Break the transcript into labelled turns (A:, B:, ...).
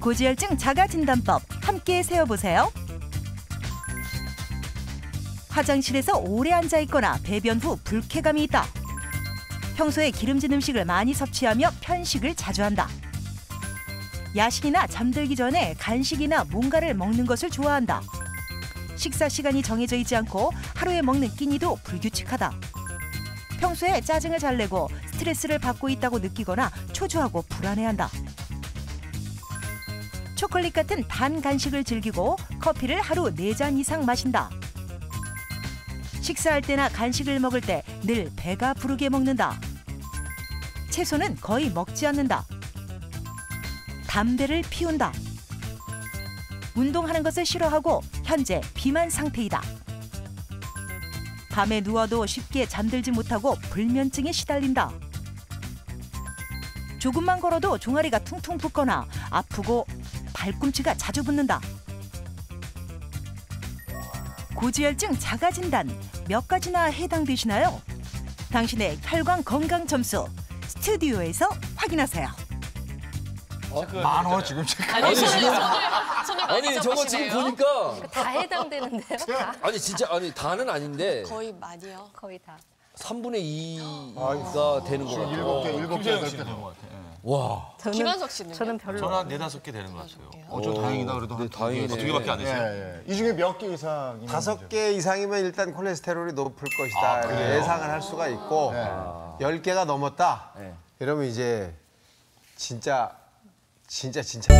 A: 고지혈증 자가 진단법 함께 세워보세요. 화장실에서 오래 앉아 있거나 배변 후 불쾌감이 있다. 평소에 기름진 음식을 많이 섭취하며 편식을 자주 한다. 야식이나 잠들기 전에 간식이나 뭔가를 먹는 것을 좋아한다. 식사 시간이 정해져 있지 않고 하루에 먹는 끼니도 불규칙하다. 평소에 짜증을 잘 내고 스트레스를 받고 있다고 느끼거나 초조하고 불안해한다. 초콜릿 같은 단 간식을 즐기고 커피를 하루 네 잔 이상 마신다. 식사할 때나 간식을 먹을 때 늘 배가 부르게 먹는다. 채소는 거의 먹지 않는다. 담배를 피운다. 운동하는 것을 싫어하고 현재 비만 상태이다. 밤에 누워도 쉽게 잠들지 못하고 불면증에 시달린다. 조금만 걸어도 종아리가 퉁퉁 붓거나 아프고 발꿈치가 자주 붓는다. 고지혈증 자가 진단 몇 가지나 해당되시나요? 당신의 혈관 건강 점수 스튜디오에서 확인하세요.
B: 많어 지금 지금.
C: 아니, 손을, 손을, 손을 많이
D: 아니 저거 지금. 보니까
E: 다 해당되는데요? 다.
D: 아니 진짜 아니 다는 아닌데
C: 거의 많이요.
E: 거의 다.
D: 3분의 2가 되는 것 같아요.
B: 일곱 개 일곱 개 여덟 개 되는 것 같아.
D: 와.
E: 저는,
C: 김한석 씨는요?
E: 저는 별로.
F: 저는 한 네다섯 개 되는 것 같아요.
B: 어, 저 다행이다 그래도
D: 네,
B: 한
D: 다행이네.
B: 두 개.
F: 두 개밖에 안
B: 예,
F: 됐어요.
B: 예. 이 중에 몇 개 이상?
G: 다섯 개 이상이면 일단 콜레스테롤이 높을 것이다 이렇게 예상을 할 수가 있고 열 개가 넘었다 이러면 이제 진짜 진짜 진짜